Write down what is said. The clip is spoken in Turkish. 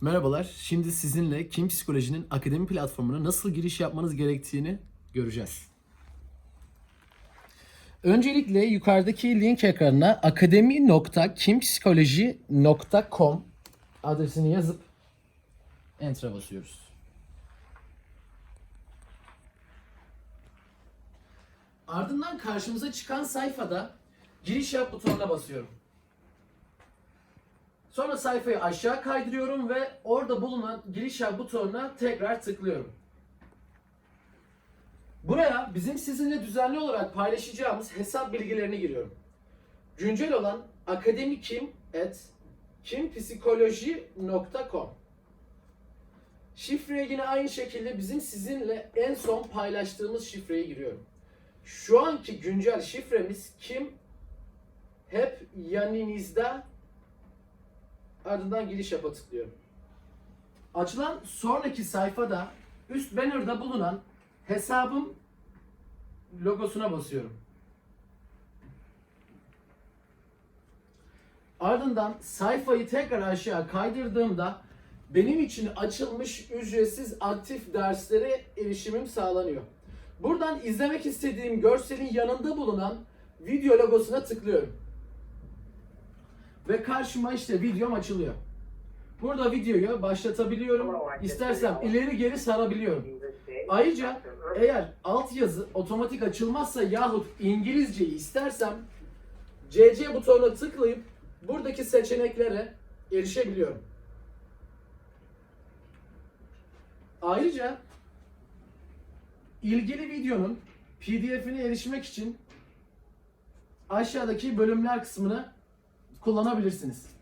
Merhabalar. Şimdi sizinle Kim Psikoloji'nin akademi platformuna nasıl giriş yapmanız gerektiğini göreceğiz. Öncelikle yukarıdaki link ekranına akademi.kimpsikoloji.com adresini yazıp Enter'a basıyoruz. Ardından karşımıza çıkan sayfada giriş yap butonuna basıyorum. Sonra sayfayı aşağı kaydırıyorum ve orada bulunan giriş butonuna tekrar tıklıyorum. Buraya bizim sizinle düzenli olarak paylaşacağımız hesap bilgilerini giriyorum. Güncel olan akademikim at kimpsikoloji.com Şifreye yine aynı şekilde bizim sizinle en son paylaştığımız şifreyi giriyorum. Şu anki güncel şifremiz kim hep yanınızda ardından giriş yapa tıklıyorum. Açılan sonraki sayfada üst banner'da bulunan hesabım logosuna basıyorum. Ardından sayfayı tekrar aşağı kaydırdığımda benim için açılmış ücretsiz aktif derslere erişimim sağlanıyor. Buradan izlemek istediğim görselin yanında bulunan video logosuna tıklıyorum. Ve karşıma işte videom açılıyor. Burada videoyu başlatabiliyorum. İstersem ileri geri sarabiliyorum. Ayrıca eğer altyazı otomatik açılmazsa yahut İngilizceyi istersem CC butonuna tıklayıp buradaki seçeneklere erişebiliyorum. Ayrıca ilgili videonun PDF'ine erişmek için aşağıdaki bölümler kısmını kullanabilirsiniz.